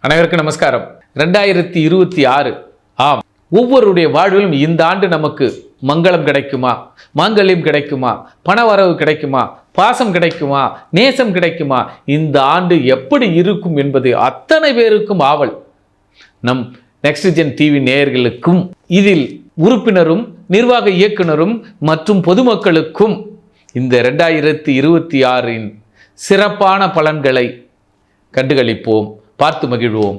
அனைவருக்கும் நமஸ்காரம். ரெண்டாயிரத்தி இருபத்தி ஆறு ஆம். ஒவ்வொருடைய வாழ்விலும் இந்த ஆண்டு நமக்கு மங்களம் கிடைக்குமா? மாங்கல்யம் கிடைக்குமா? பணவரவு கிடைக்குமா? பாசம் கிடைக்குமா? நேசம் கிடைக்குமா? இந்த ஆண்டு எப்படி இருக்கும் என்பது அத்தனை பேருக்கும் ஆவல். நம் நெக்ஸ்ட் ஜென் டிவி நேயர்களுக்கும் இதில் உறுப்பினரும் நிர்வாக இயக்குனரும் மற்றும் பொதுமக்களுக்கும் இந்த ரெண்டாயிரத்தி இருபத்தி ஆறின் சிறப்பான பலன்களை கண்டுகளிப்போம். பார்த்து மகிழ்வோம்.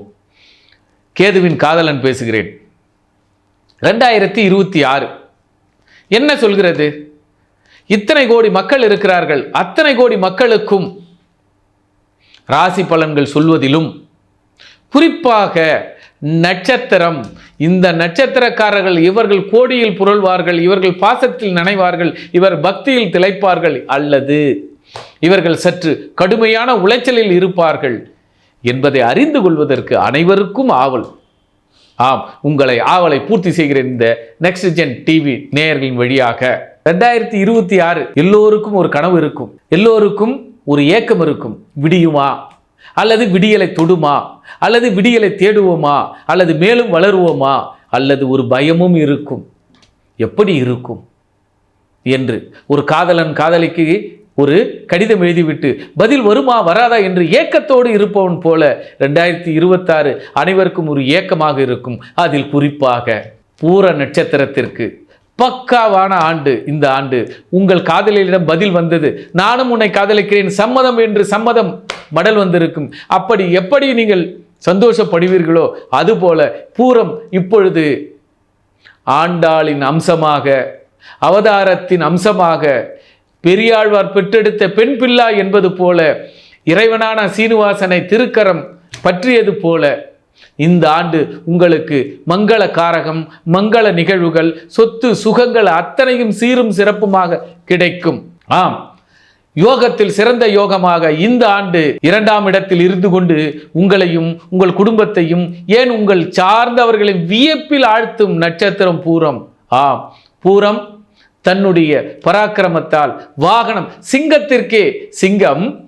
கேதுவின் காதலன் பேசுகிறேன். ரெண்டாயிரத்தி இருபத்தி ஆறு. என்ன சொல்கிறது? இத்தனை கோடி மக்கள் இருக்கிறார்கள். அத்தனை கோடி மக்களுக்கும் ராசி பலன்கள் சொல்வதிலும் குறிப்பாக நட்சத்திரம். இந்த நட்சத்திரக்காரர்கள் இவர்கள் கோடியில் புரள்வார்கள் இவர்கள் பாசத்தில் நனைவார்கள் இவர் பக்தியில் திளைப்பார்கள் அல்லது இவர்கள் சற்று கடுமையான உளைச்சலில் இருப்பார்கள். என்பதை அறிந்து கொள்வதற்கு அனைவருக்கும் ஆவல். ஆம் உங்களை ஆவலை பூர்த்தி செய்கிற இந்த நெக்ஸ்ட் ஜென் டிவி நேயர்களின் வழியாக. ரெண்டாயிரத்தி இருபத்தி ஆறு எல்லோருக்கும் ஒரு கனவு இருக்கும். எல்லோருக்கும் ஒரு ஏக்கம் இருக்கும். விடியுமா? அல்லது விடியலை தொடுமா? அல்லது விடியலை தேடுவோமா? அல்லது மேலும் வளருவோமா? அல்லது ஒரு பயமும் இருக்கும். எப்படி இருக்கும்? என்று ஒரு காதலன் காதலிக்கு ஒரு கடிதம் எழுதிவிட்டு பதில் வருமா வராதா? என்று ஏக்கத்தோடு இருப்பவன் போல ரெண்டாயிரத்தி இருபத்தாறு அனைவருக்கும் ஒரு ஏக்கமாக இருக்கும். அதில் குறிப்பாக பூர நட்சத்திரத்திற்கு பக்காவான ஆண்டு இந்த ஆண்டு. உங்கள் காதலியிடம் பதில் வந்தது நானும் உன்னை காதலிக்கிறேன் சம்மதம் என்று சம்மதம் மடல் வந்திருக்கும். அப்படி எப்படி நீங்கள் சந்தோஷப்படுவீர்களோ அதுபோல பூரம் இப்பொழுது ஆண்டாளின் அம்சமாக அவதாரத்தின் அம்சமாக பெரியாழ்வார் பெற்றெடுத்த பெண் பிள்ளா என்பது போல இறைவனான சீனிவாசனை திருக்கரம் பற்றியது போல இந்த ஆண்டு உங்களுக்கு மங்கள காரகம் மங்கள நிகழ்வுகள் சொத்து சுகங்கள் அத்தனையும் சீரும் சிறப்புமாக கிடைக்கும். ஆம். யோகத்தில் சிறந்த யோகமாக இந்த ஆண்டு இரண்டாம் இடத்தில் இருந்து கொண்டு உங்களையும் உங்கள் குடும்பத்தையும் ஏன் உங்கள் சார்ந்தவர்களின் வியப்பில் ஆழ்த்தும் நட்சத்திரம் பூரம். ஆம். பூரம் தன்னுடைய பராக்கிரமத்தால் வாகனம் சிங்கத்திற்கே சிங்கம்.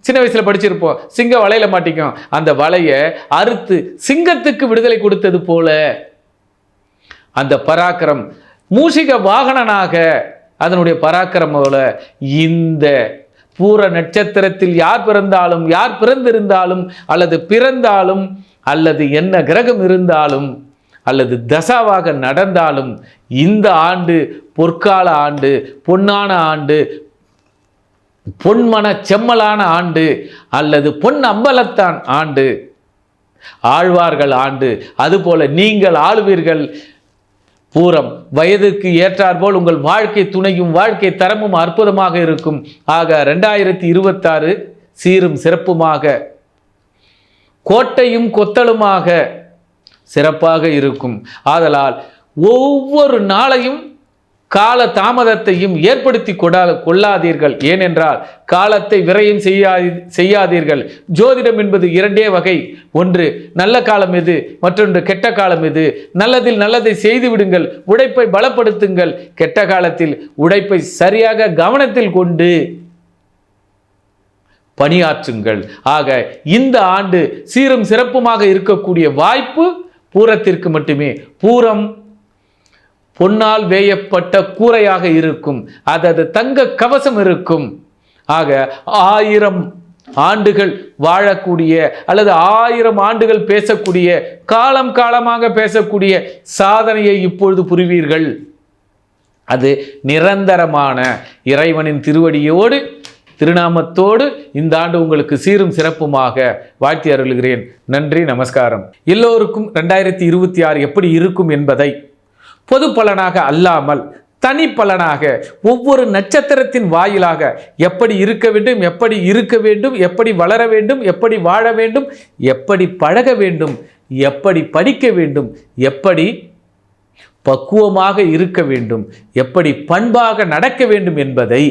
சின்ன வயசுல படிச்சிருப்போம். சிங்கம் வலையில மாட்டிக்கும். அந்த வலையை அறுத்து சிங்கத்துக்கு விடுதலை கொடுத்தது போல. அந்த பராக்கிரம் மூஷிக வாகனனாக அதனுடைய பராக்கிரமோல இந்த பூர நட்சத்திரத்தில் யார் பிறந்தாலும் யார் பிறந்திருந்தாலும் அல்லது பிறந்தாலும் அல்லது என்ன கிரகம் இருந்தாலும் அல்லது தசாவாக நடந்தாலும் இந்த ஆண்டு பொற்கால ஆண்டு பொன்னான ஆண்டு பொன்மன செம்மலான ஆண்டு அல்லது பொன் அம்பலத்தான் ஆண்டு ஆழ்வார்கள் ஆண்டு அதுபோல நீங்கள் ஆளுவீர்கள். பூரம் வயதுக்கு ஏற்றாற்போல் உங்கள் வாழ்க்கை துணையும் வாழ்க்கை தரமும் அற்புதமாக இருக்கும். ஆக ரெண்டாயிரத்தி இருபத்தாறு சீரும் சிறப்புமாக கோட்டையும் கொத்தலுமாக சிறப்பாக இருக்கும். ஆதலால் ஒவ்வொரு நாளையும் கால தாமதத்தையும் ஏற்படுத்தி கொடா கொள்ளாதீர்கள். ஏனென்றால் காலத்தை விரையும் செய்யா செய்யாதீர்கள். ஜோதிடம் என்பது இரண்டே வகை. ஒன்று நல்ல காலம் எது? மற்றொன்று கெட்ட காலம் எது? நல்லதில் நல்லதை செய்து விடுங்கள். உழைப்பை பலப்படுத்துங்கள். கெட்ட காலத்தில் உழைப்பை சரியாக கவனத்தில் கொண்டு பணியாற்றுங்கள். ஆக இந்த ஆண்டு சீரும் சிறப்புமாக இருக்கக்கூடிய வாய்ப்பு பூரத்திற்கு மட்டுமே பூரம் பொன்னால் வேயப்பட்ட கூரையாக இருக்கும். அதது தங்க கவசம் இருக்கும். ஆக ஆயிரம் ஆண்டுகள் வாழக்கூடிய அல்லது ஆயிரம் ஆண்டுகள் பேசக்கூடிய காலம் காலமாக பேசக்கூடிய சாதனையை இப்பொழுது புரிவீர்கள். அது நிரந்தரமான இறைவனின் திருவடியோடு திருநாமத்தோடு இந்த ஆண்டு உங்களுக்கு சீரும் சிறப்புமாக வாழ்த்தி அருளுகிறேன். நன்றி நமஸ்காரம். எல்லோருக்கும் ரெண்டாயிரத்தி இருபத்தி ஆறு எப்படி இருக்கும் என்பதை பொது பலனாக அல்லாமல் தனி பலனாக ஒவ்வொரு நட்சத்திரத்தின் வாயிலாக எப்படி இருக்க வேண்டும் எப்படி இருக்க வேண்டும் எப்படி வளர வேண்டும் எப்படி வாழ வேண்டும் எப்படி பழக வேண்டும் எப்படி படிக்க வேண்டும் எப்படி பக்குவமாக இருக்க வேண்டும் எப்படி பண்பாக நடக்க வேண்டும் என்பதை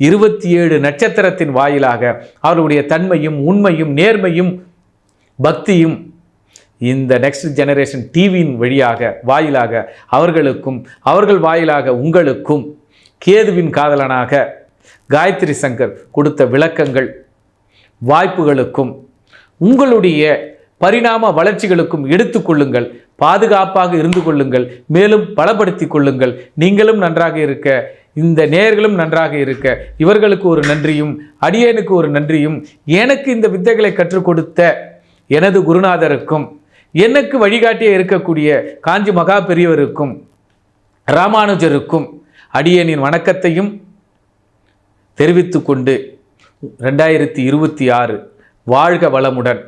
இருபத்தி ஏழு நட்சத்திரத்தின் வாயிலாக அவர்களுடைய தன்மையும் உண்மையும் நேர்மையும் பக்தியும் இந்த நெக்ஸ்ட் ஜெனரேஷன் டிவியின் வழியாக வாயிலாக அவர்களுக்கும் அவர்கள் வாயிலாக உங்களுக்கும் கேதுவின் காதலனாக காயத்ரி சங்கர் கொடுத்த விளக்கங்கள் வாய்ப்புகளுக்கும் உங்களுடைய பரிணாம வளர்ச்சிகளுக்கும் எடுத்துக்கொள்ளுங்கள் பாதுகாப்பாக இருந்து கொள்ளுங்கள் மேலும் பலப்படுத்திக் கொள்ளுங்கள். நீங்களும் நன்றாக இருக்க இந்த நேர்களும் நன்றாக இருக்க. இவர்களுக்கு ஒரு நன்றியும் அடியேனுக்கு ஒரு நன்றியும் எனக்கு இந்த வித்தைகளை கற்றுக் கொடுத்த எனது குருநாதருக்கும் எனக்கு வழிகாட்டியே இருக்கக்கூடிய காஞ்சி மகா பெரியவருக்கும் ராமானுஜருக்கும் அடியனின் வணக்கத்தையும் தெரிவித்து கொண்டு ரெண்டாயிரத்தி இருபத்தி ஆறு வாழ்க வளமுடன்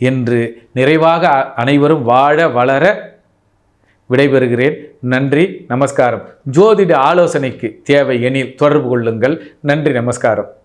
என்று நிறைவாக அனைவரும் வாழ வளர விடைபெறுகிறேன். நன்றி நமஸ்காரம். ஜோதிட ஆலோசனைக்கு தேவை எனில் தொடர்பு கொள்ளுங்கள். நன்றி நமஸ்காரம்.